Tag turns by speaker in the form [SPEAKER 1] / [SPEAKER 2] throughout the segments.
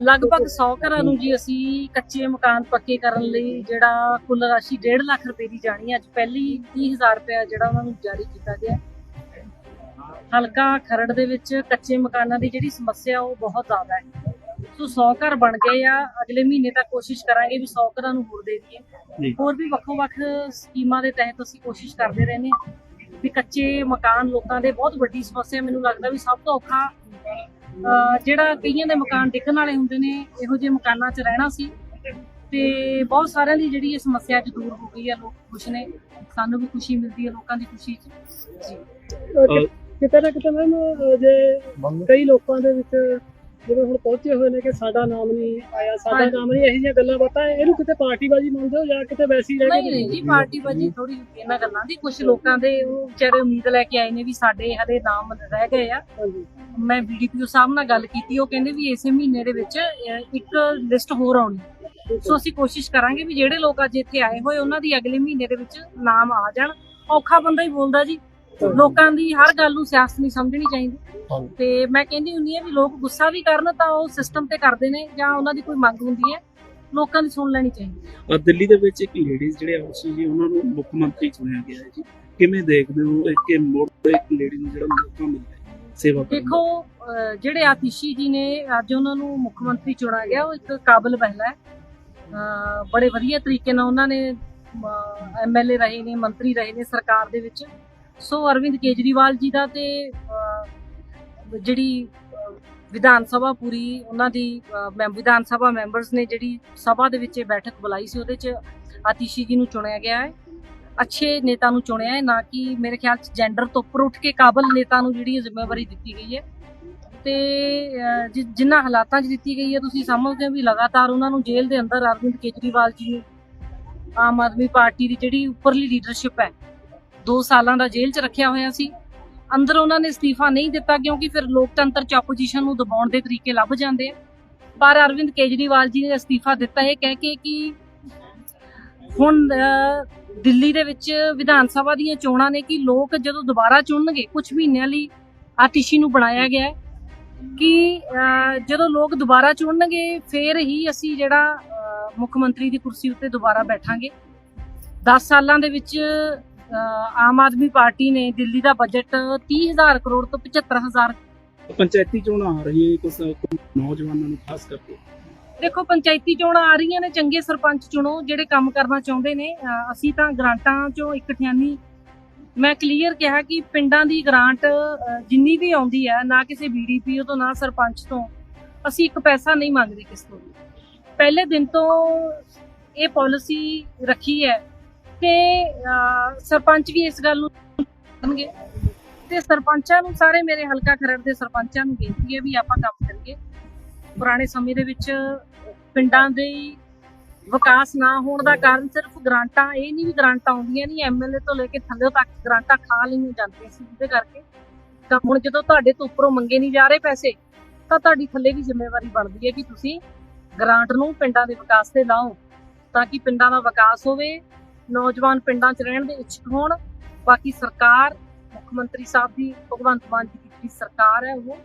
[SPEAKER 1] ਲਗਭਗ 100 ਘਰਾਂ ਨੂੰ ਜੀ ਅਸੀਂ ਕੱਚੇ ਮਕਾਨ ਪੱਕੇ ਕਰਨ ਲਈ ਜਿਹੜਾ ਕੁੱਲ ਰਾਸ਼ੀ 1.5 ਲੱਖ ਰੁਪਏ ਦੀ ਜਾਣੀ। ਅੱਜ ਪਹਿਲੀ 30000 ਰੁਪਏ ਜਿਹੜਾ ਉਹਨਾਂ ਨੂੰ ਜਾਰੀ ਕੀਤਾ ਗਿਆ। ਹਲਕਾ ਖਰੜ ਦੇ ਵਿੱਚ ਕੱਚੇ ਮਕਾਨਾਂ ਦੀ ਜਿਹੜੀ ਸਮੱਸਿਆ ਉਹ ਬਹੁਤ ਜ਼ਿਆਦਾ ਹੈ ਸੋ 100 ਘਰ ਬਣ ਗਏ ਆ ਅਗਲੇ ਮਹੀਨੇ ਤੱਕ ਕੋਸ਼ਿਸ਼ ਕਰਾਂਗੇ ਵੀ 100 ਘਰਾਂ ਨੂੰ ਹੋਰ ਦੇ। ਦਈਏ ਹੋਰ ਵੀ ਵੱਖੋ ਵੱਖ ਸਕੀਮਾਂ ਦੇ ਤਹਿਤ ਅਸੀਂ ਕੋਸ਼ਿਸ਼ ਕਰਦੇ ਰਹਿੰਦੇ ਹਾਂ ਵੀ ਕੱਚੇ ਮਕਾਨ ਲੋਕਾਂ ਦੇ ਬਹੁਤ ਵੱਡੀ ਸਮੱਸਿਆ ਮੈਨੂੰ ਲੱਗਦਾ ਵੀ ਸਭ ਤੋਂ ਔਖਾ ਜਿਹੜਾ ਕਈਆਂ ਦੇ ਮਕਾਨ ਡਿੱਗਣ ਵਾਲੇ ਹੁੰਦੇ ਨੇ ਇਹੋ ਜਿਹੇ ਮਕਾਨਾਂ 'ਚ ਰਹਿਣਾ ਸੀ। ਤੇ ਬਹੁਤ ਸਾਰਿਆਂ ਦੀ ਜਿਹੜੀ ਇਹ ਸਮੱਸਿਆ ਅੱਜ ਦੂਰ ਹੋ ਗਈ ਹੈ ਲੋਕ ਖੁਸ਼ ਨੇ। ਸਾਨੂੰ ਵੀ ਖੁਸ਼ੀ ਮਿਲਦੀ ਹੈ ਲੋਕਾਂ ਦੀ ਖੁਸ਼ੀ 'ਚ। ਜੀ।
[SPEAKER 2] ਕਿਤੇ ਨਾ ਕਿਤੇ ਮੈਮ ਜੇ ਕਈ ਲੋਕਾਂ ਦੇ ਵਿੱਚ ਜਿਵੇਂ ਹੁਣ ਪਹੁੰਚੇ ਹੋਏ ਨੇ ਕਿ ਸਾਡਾ ਨਾਮ ਨਹੀਂ ਆਇਆ ਸਾਡਾ। ਨਾਮ ਨਹੀਂ ਇਹੋ ਜਿਹੀਆਂ ਗੱਲਾਂ ਬਾਤਾਂ ਇਹਨੂੰ ਕਿਤੇ ਪਾਰਟੀਬਾਜ਼ੀ ਮੰਨਦੇ ਹੋ ਜਾਂ ਕਿਤੇ ਵੈਸੀ ਰਹਿ
[SPEAKER 1] ਨਹੀਂ ਨਹੀਂ ਜੀ ਪਾਰਟੀ ਬਾਜੀ ਥੋੜੀ ਇਹਨਾਂ ਗੱਲਾਂ ਦੀ ਕੁਝ ਲੋਕਾਂ ਦੇ ਉਹ ਵਿਚਾਰੇ ਉਮੀਦ ਲੈ ਕੇ ਆਏ ਨੇ ਵੀ ਸਾਡੇ ਹਲੇ ਨਾਮ ਰਹਿ ਗਏ ਆ। ਮੈਂ ਬੀਡੀਪੀਓ ਸਾਹਿਬ ਨਾਲ ਗੱਲ ਕੀਤੀ ਉਹ ਕਹਿੰਦੇ ਵੀ ਇਸੇ ਮਹੀਨੇ ਦੇ ਵਿੱਚ ਇੱਕ ਲਿਸਟ ਹੋਰ ਆਉਣੀ। ਸੋ ਅਸੀਂ ਕੋਸ਼ਿਸ਼ ਕਰਾਂਗੇ ਵੀ ਜਿਹੜੇ ਲੋਕ ਅੱਜ ਇੱਥੇ ਆਏ ਹੋਏ ਉਹਨਾਂ ਦੀ ਅਗਲੇ ਮਹੀਨੇ ਦੇ ਵਿੱਚ ਨਾਮ ਆ ਜਾਣ। ਔਖਾ ਬੰਦਾ ਹੀ ਬੋਲਦਾ ਜੀ। ਲੋਕਾਂ ਦੀ ਹਰ ਗੱਲ ਨੂੰ ਸਿਆਸਤ ਨਹੀਂ ਸਮਝਣੀ ਚਾਹੀਦੀ। ਤੇ ਮੈਂ ਕਹਿੰਦੀ ਹੁੰਦੀ ਆ ਵੀ ਲੋਕ ਗੁੱਸਾ ਵੀ ਕਰਨ ਤਾਂ ਉਹ ਸਿਸਟਮ ਤੇ ਕਰਦੇ ਨੇ ਜਾਂ ਉਹਨਾਂ ਦੀ ਕੋਈ ਮੰਗ ਹੁੰਦੀ ਹੈ ਲੋਕਾਂ ਦੀ ਸੁਣ ਲੈਣੀ ਚਾਹੀਦੀ।
[SPEAKER 3] ਅਹ ਦਿੱਲੀ ਦੇ ਵਿੱਚ ਇੱਕ ਲੇਡੀਜ਼ ਜਿਹੜੇ ਆਏ ਸੀ ਜੀ ਉਹਨਾਂ ਨੂੰ ਮੁੱਖ ਮੰਤਰੀ ਚੁਣਿਆ ਗਿਆ ਹੈ ਜੀ। ਕਿਵੇਂ ਦੇਖਦੇ ਹੋ ਇੱਕ ਇਹ ਮੁੜ ਇੱਕ ਲੇਡੀ ਨੂੰ ਜਿਹੜਾ ਮੌਕਾ ਮਿਲਦਾ ਹੈ ਸੇਵਾ ਕਰਨ?
[SPEAKER 1] ਦੇਖੋ ਜਿਹੜੇ ਆਤਿਸ਼ੀ ਜੀ ਨੇ ਅੱਜ ਉਹਨਾਂ ਨੂੰ ਮੁੱਖ ਮੰਤਰੀ ਚੁਣਾ ਗਿਆ ਉਹ ਇੱਕ ਕਾਬਲ ਮਹਿਲਾ ਹੈ। ਬੜੇ ਵਧੀਆ ਤਰੀਕੇ ਨਾਲ ਉਹਨਾਂ ਨੇ ਐਮਐਲਏ ਰਹੇ ਨੇ ਮੰਤਰੀ ਰਹੇ ਨੇ ਸਰਕਾਰ ਦੇ ਵਿੱਚ। ਸੋ ਅਰਵਿੰਦ ਕੇਜਰੀਵਾਲ ਜੀ ਦਾ ਤੇ ਜਿਹੜੀ ਵਿਧਾਨ ਸਭਾ ਪੂਰੀ ਉਹਨਾਂ ਦੀ ਮੈਂ ਵਿਧਾਨ ਸਭਾ ਮੈਂਬਰਸ ਨੇ ਜਿਹੜੀ ਸਭਾ ਦੇ ਵਿੱਚ ਇਹ ਬੈਠਕ ਬੁਲਾਈ ਸੀ ਉਹਦੇ 'ਚ ਆਤਿਸ਼ੀ ਜੀ ਨੂੰ ਚੁਣਿਆ ਗਿਆ ਹੈ। ਅੱਛੇ ਨੇਤਾ ਨੂੰ ਚੁਣਿਆ ਹੈ ਨਾ ਕਿ ਮੇਰੇ ਖਿਆਲ 'ਚ ਜੈਂਡਰ ਤੋਂ ਉੱਪਰ ਉੱਠ ਕੇ ਕਾਬਲ ਨੇਤਾ ਨੂੰ ਜਿਹੜੀ ਜ਼ਿੰਮੇਵਾਰੀ ਦਿੱਤੀ ਗਈ ਹੈ। ਤੇ ਅਹ, ਜਿ- ਜਿਨ੍ਹਾਂ ਹਾਲਾਤਾਂ 'ਚ ਦਿੱਤੀ ਗਈ ਹੈ ਤੁਸੀਂ ਸਮਝਦੇ ਹੋ ਵੀ ਲਗਾਤਾਰ ਉਹਨਾਂ ਨੂੰ ਜੇਲ੍ਹ ਦੇ ਅੰਦਰ ਅਰਵਿੰਦ ਕੇਜਰੀਵਾਲ ਜੀ ਨੂੰ ਆਮ ਆਦਮੀ ਪਾਰਟੀ ਦੀ ਜਿਹੜੀ ਉੱਪਰਲੀ ਲੀਡਰਸ਼ਿਪ ਹੈ 2 ਸਾਲਾਂ ਦਾ ਜੇਲ੍ਹ 'ਚ ਰੱਖਿਆ ਹੋਇਆ ਸੀ। ਅੰਦਰ ਉਹਨਾਂ ਨੇ ਅਸਤੀਫਾ ਨਹੀਂ ਦਿੱਤਾ ਕਿਉਂਕਿ ਫਿਰ ਲੋਕਤੰਤਰ 'ਚ ਆਪੋਜੀਸ਼ਨ ਨੂੰ ਦਬਾਉਣ ਦੇ ਤਰੀਕੇ ਲੱਭ ਜਾਂਦੇ ਆ। ਪਰ ਅਰਵਿੰਦ ਕੇਜਰੀਵਾਲ ਜੀ ਨੇ ਅਸਤੀਫਾ ਦਿੱਤਾ। ਇਹ ਕਹਿ ਕੇ ਕਿ ਹੁਣ ਦਿੱਲੀ ਦੇ ਵਿੱਚ ਵਿਧਾਨ ਸਭਾ ਦੀਆਂ ਚੋਣਾਂ ਨੇ ਕਿ ਲੋਕ ਜਦੋਂ ਦੁਬਾਰਾ ਚੁਣਨਗੇ ਕੁਝ ਮਹੀਨਿਆਂ ਲਈ ਆਤਿਸ਼ੀ ਨੂੰ ਬਣਾਇਆ ਗਿਆ ਹੈ ਕਿ ਜਦੋਂ ਲੋਕ ਦੁਬਾਰਾ ਚੁਣਨਗੇ, ਫੇਰ ਹੀ ਅਸੀਂ ਜਿਹੜਾ ਮੁੱਖ ਮੰਤਰੀ ਦੀ ਕੁਰਸੀ ਉੱਤੇ ਦੁਬਾਰਾ ਬੈਠਾਂਗੇ। 10 ਸਾਲਾਂ ਦੇ ਵਿੱਚ ਆਮ ਆਦਮੀ ਪਾਰਟੀ ਨੇ ਦਿੱਲੀ ਦਾ ਬਜਟ 30000 ਕਰੋੜ ਤੋਂ 75000
[SPEAKER 3] ਪੰਚਾਇਤੀ ਚੋਣਾਂ ਆ ਰਹੀ ਹੈ ਕੁਝ ਨੌਜਵਾਨਾਂ ਨੂੰ ਖਾਸ ਕਰਕੇ।
[SPEAKER 1] ਦੇਖੋ ਪੰਚਾਇਤੀ ਚੋਣਾਂ ਆ ਰਹੀਆਂ ਨੇ ਚੰਗੇ ਸਰਪੰਚ ਚੁਣੋ ਜਿਹੜੇ ਕੰਮ ਕਰਨਾ ਚਾਹੁੰਦੇ ਨੇ। ਅਸੀਂ ਤਾਂ ਗ੍ਰਾਂਟਾਂ ਚੋਂ ਇੱਕ ਠਿਆਨੀ। ਮੈਂ ਕਲੀਅਰ ਕਿਹਾ ਕਿ ਪਿੰਡਾਂ ਦੀ ਗ੍ਰਾਂਟ ਜਿੰਨੀ ਵੀ ਆਉਂਦੀ ਹੈ ਨਾ ਕਿਸੇ ਬੀਡੀਪੀਓ ਤੋਂ ਨਾ ਸਰਪੰਚ ਤੋਂ ਅਸੀਂ ਇੱਕ ਪੈਸਾ ਨਹੀਂ ਮੰਗਦੇ ਕਿਸ ਤੋਂ ਪਹਿਲੇ ਦਿਨ ਤੋਂ ਇਹ ਪਾਲਿਸੀ ਰੱਖੀ ਹੈ ਤੇ ਸਰਪੰਚ ਵੀ ਇਸ ਗੱਲ ਨੂੰ ਕਰਨਗੇ। ਤੇ ਸਰਪੰਚਾਂ ਨੂੰ ਸਾਰੇ ਮੇਰੇ ਹਲਕਾ ਖਰੜ ਦੇ ਸਰਪੰਚਾਂ ਨੂੰ ਬੇਨਤੀ ਹੈ ਵੀ ਆਪਾਂ ਕੰਮ ਕਰੀਏ। ਪੁਰਾਣੇ ਸਮੇਂ ਦੇ ਵਿੱਚ ਪਿੰਡਾਂ ਦੇ ਵਿਕਾਸ ਨਾ ਹੋਣ ਦਾ ਕਾਰਨ ਸਿਰਫ ਗ੍ਰਾਂਟਾਂ, ਇਹ ਨਹੀਂ ਵੀ ਗ੍ਰਾਂਟਾਂ ਆਉਂਦੀਆਂ ਨਹੀਂ ਐਮਐਲਏ ਤੋਂ ਲੈ ਕੇ ਥੱਲੇ ਤੱਕ ਗ੍ਰਾਂਟਾਂ ਖਾ ਲਈਆਂ ਜਾਂਦੀਆਂ ਸੀ ਜਿਹਦੇ ਕਰਕੇ ਤਾਂ ਹੁਣ ਜਦੋਂ ਤੁਹਾਡੇ ਤੋਂ ਉੱਪਰੋਂ ਮੰਗੇ ਨਹੀਂ ਜਾ ਰਹੇ ਪੈਸੇ, ਤਾਂ ਤੁਹਾਡੀ ਥੱਲੇ ਵੀ ਜ਼ਿੰਮੇਵਾਰੀ ਬਣਦੀ ਹੈ ਕਿ ਤੁਸੀਂ ਗ੍ਰਾਂਟ ਨੂੰ ਪਿੰਡਾਂ ਦੇ ਵਿਕਾਸ ਤੇ ਲਾਓ, ਤਾਂ ਕਿ ਪਿੰਡਾਂ ਦਾ ਵਿਕਾਸ ਹੋਵੇ ਨੌਜਵਾਨ ਪਿੰਡਾਂ 'ਚ ਰਹਿਣ ਦੇ ਇੱਛੁਕ ਹੋਣ। ਬਾਕੀ ਸਰਕਾਰ ਮੁੱਖ ਮੰਤਰੀ ਸਾਹਿਬ ਦੀ ਭਗਵੰਤ ਮਾਨ ਜੀ ਦੀ ਜਿਹੜੀ ਸਰਕਾਰ ਹੈ ਉਹ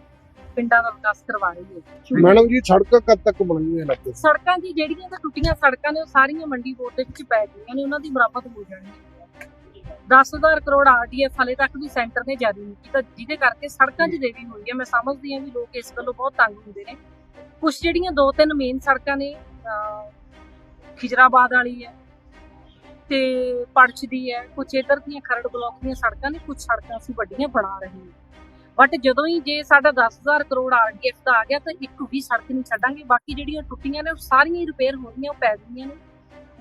[SPEAKER 1] ਪਿੰਡਾਂ ਦਾ ਵਿਕਾਸ ਕਰਵਾ ਰਹੀ ਹੈ।
[SPEAKER 4] ਮੈਡਮ ਜੀ ਸੜਕ ਕਦ ਤੱਕ ਬਣਨੀ ਹੈ ਇਲਾਕੇ 'ਚ?
[SPEAKER 1] ਸੜਕਾਂ ਦੀ ਜਿਹੜੀਆਂ ਤਾਂ ਟੁੱਟੀਆਂ ਸੜਕਾਂ ਨੇ ਉਹ ਸਾਰੀਆਂ ਮੰਡੀ ਬੋਰਡ ਦੇ ਵਿੱਚ ਪੈ ਗਈਆਂ ਨੇ ਉਹਨਾਂ ਦੀ ਮੁਰੰਮਤ ਹੋ ਜਾਣੀ ਹੈ। 10000 ਕਰੋੜ ਆਰਡੀਐਫ ਹਲੇ ਤੱਕ ਵੀ ਸੈਂਟਰ ਨੇ ਜਾਰੀ ਨਹੀਂ ਕੀਤਾ ਜਿਹਦੇ ਕਰਕੇ ਸੜਕਾਂ 'ਚ ਦੇਰੀ ਹੋਈ ਹੈ। ਮੈਂ ਸਮਝਦੀ ਹਾਂ ਵੀ ਲੋਕ ਇਸ ਗੱਲੋਂ ਬਹੁਤ ਤੰਗ ਹੁੰਦੇ ਨੇ। ਕੁਝ ਜਿਹੜੀਆਂ ਦੋ ਤਿੰਨ ਮੇਨ ਸੜਕਾਂ ਨੇ ਖਿਜਰਾਬਾਦ ਵਾਲੀ ਹੈ ਤੇ ਪੜਚ ਦੀ ਹੈ ਕੁਝ ਇਧਰ ਦੀਆਂ ਖਰੜ ਬਲਾਕ ਦੀਆਂ ਸੜਕਾਂ ਨੇ ਕੁਝ ਸੜਕਾਂ ਅਸੀਂ ਵੱਡੀਆਂ ਬਣਾ ਰਹੇ ਹਾਂ। ਬਟ ਜਦੋਂ ਹੀ ਜੇ ਸਾਡਾ 10000 ਕਰੋੜ ਆਰਡੀਐਫ ਦਾ ਆ ਗਿਆ ਤਾਂ ਇੱਕ ਵੀ ਸੜਕ ਨਹੀਂ ਛੱਡਾਂਗੇ। ਬਾਕੀ ਜਿਹੜੀਆਂ ਟੁੱਟੀਆਂ ਨੇ ਉਹ ਸਾਰੀਆਂ ਹੀ ਰਿਪੇਅਰ ਹੋ ਰਹੀਆਂ ਉਹ ਪੈ ਗਈਆਂ ਨੇ।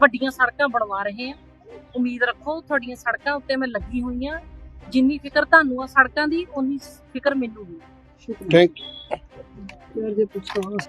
[SPEAKER 1] ਵੱਡੀਆਂ ਸੜਕਾਂ ਬਣਵਾ ਰਹੇ ਆ ਉਮੀਦ ਰੱਖੋ ਤੁਹਾਡੀਆਂ ਸੜਕਾਂ ਉੱਤੇ ਮੈਂ ਲੱਗੀ ਹੋਈਆਂ ਜਿੰਨੀ ਫਿਕਰ ਤੁਹਾਨੂੰ ਆ ਸੜਕਾਂ ਦੀ ਉਨੀ ਫਿਕਰ ਮੈਨੂੰ ਵੀ
[SPEAKER 4] ਥੈਂਕ
[SPEAKER 2] ਯਾਰ ਜੇ ਪੁੱਛਣਾ